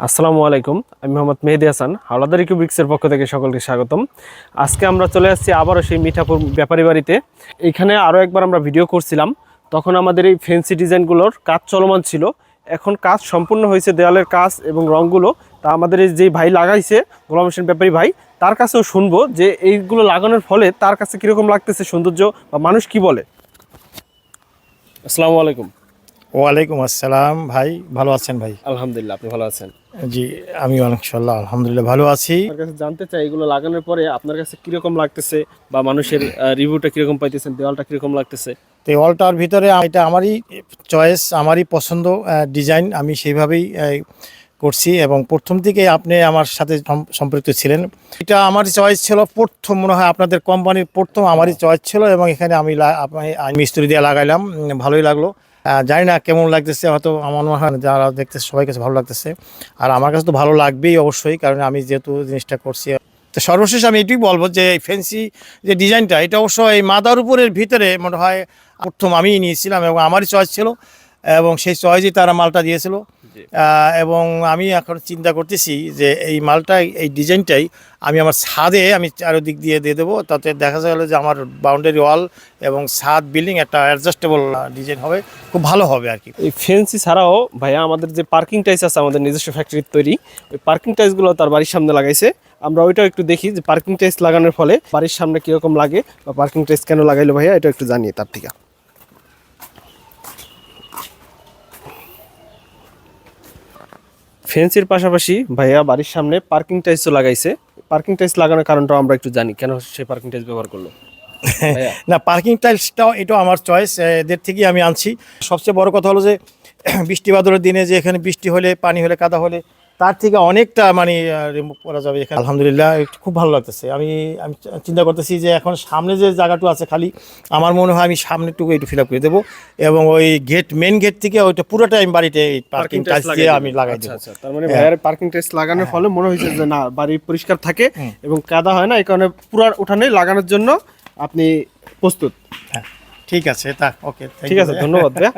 আসসালামু আলাইকুম, আমি মোহাম্মদ মেহেদি হাসান, হাওলাদারি কিউবিক্সের পক্ষ থেকে সকলকে স্বাগতম। আজকে আমরা চলে আসছি আবারও সেই মিঠাপুর ব্যাপারী বাড়িতে। এইখানে আরও একবার আমরা ভিডিও করছিলাম, তখন আমাদের এই ফেন্সি ডিজাইনগুলোর কাজ চলমান ছিল। এখন কাজ সম্পূর্ণ হয়েছে দেওয়ালের কাজ এবং রঙগুলো তা আমাদের এই যে ভাই লাগাইছে, গোলাম হোসেন ব্যাপারী ভাই, তার কাছেও শুনব যে এইগুলো লাগানোর ফলে তার কাছে কীরকম লাগতেছে সৌন্দর্য বা মানুষ কি বলে। আসসালামু আলাইকুম। ওয়ালাইকুম আসসালাম। ভাই ভালো আছেন ভাই? আলহামদুলিল্লাহ আপনি ভালো আছেন? জি আমি ইনশাল্লাহ আলহামদুলিল্লাহ ভালো আছি। আপনার কাছে জানতে চাই এগুলো লাগানোর পরে আপনার কাছে কীরকম লাগতেছে বা মানুষের রিভিউটা কীরকম পাইতেছেন দেওয়ালটা কীরকম লাগতেছে? অলটার ভিতরে এটা আমারই চয়েস আমারই পছন্দ ডিজাইন আমি সেইভাবেই করছি এবং প্রথম থেকে আপনি আমার সাথে সম- সম্পৃক্ত ছিলেন। এটা আমার চয়েস ছিল প্রথম মনে হয় আপনাদের কোম্পানির প্রথম আমারই চয়েস ছিল এবং এখানে আমি মিস্ত্রি দিয়ে লাগাইলাম ভালোই লাগল। জানি না কেমন লাগতেছে, হয়তো আমার মনে হয় যারা দেখতেছে সবাই কাছে ভালো লাগতেছে। আর আমার কাছে তো ভালো লাগবেই অবশ্যই, কারণ আমি যেহেতু জিনিসটা করছি। তো সর্বশেষ আমি এটুই বলব যে এই ফ্যান্সি যে ডিজাইনটা এটা অবশ্য এই মাদার উপরের ভিতরে মনে হয় প্রথম আমিই নিয়েছিলাম এবং আমারই চয়েস ছিল। এবং সেই চয়েসই তারা মালটা দিয়েছিল। এবং আমি এখন চিন্তা করতেছি যে এই মালটাই এই ডিজাইনটাই আমি আমার ছাদে আমি চারিদিক দিয়ে দিয়ে দেবো। তাতে দেখা গেলো যে আমার বাউন্ডারি ওয়াল এবং ছাদ বিল্ডিং একটা অ্যাডজাস্টেবল ডিজাইন হবে। খুব ভালো হবে আর কি। এই ফেন্সি ছাড়াও ভাইয়া আমাদের যে পার্কিং টাইস আছে আমাদের নিজস্ব ফ্যাক্টরির তৈরি ওই পার্কিং টাইসগুলো তার বাড়ির সামনে লাগাইছে। আমরা ওইটাও একটু দেখি যে পার্কিং টাইস লাগানোর ফলে বাড়ির সামনে কীরকম লাগে বা পার্কিং টাইস কেন লাগাইলো ভাইয়া এটা একটু জানিয়ে তার থেকে। ফেন্সির পাশাপাশি ভাইয়া বাড়ির সামনে পার্কিং টাইসও লাগাইছে। পার্কিং টাইলস লাগানোর কারণটাও আমরা একটু জানি, কেন সে পার্কিং টাইলস ব্যবহার করল? না, পার্কিং টাইলসটাও এটাও আমার চয়েস এদের থেকেই আমি আনছি। সবচেয়ে বড় কথা হলো যে, বৃষ্টি বাদলের দিনে যে এখানে বৃষ্টি হলে, পানি হলে, কাদা হলে তার থেকে অনেকটা মানে রিমুভ করা যাবে এখানে। আলহামদুলিল্লাহ একটু খুব ভালো লাগতেছে। আমি আমি চিন্তা করতেছি যে এখন সামনে যে জায়গাটু আছে খালি আমার মনে হয় আমি সামনেটুকু একটু ফিল আপ করে দেবো এবং ওই গেট মেন গেট থেকে ওইটা পুরোটা আমি বাড়িতে পার্কিং টাইলস দিয়ে আমি লাগাই আচ্ছা দেবো। আচ্ছা তার মানে ভাইয়ার পার্কিং টেস্ট লাগানোর ফলে মনে হয়েছে যে না বাড়ি পরিষ্কার থাকে এবং কাদা হয় না এই কারণে পুরো উঠানে লাগানোর জন্য আপনি প্রস্তুত। হ্যাঁ ঠিক আছে তা ওকে ঠিক আছে ধন্যবাদ ভাইয়া।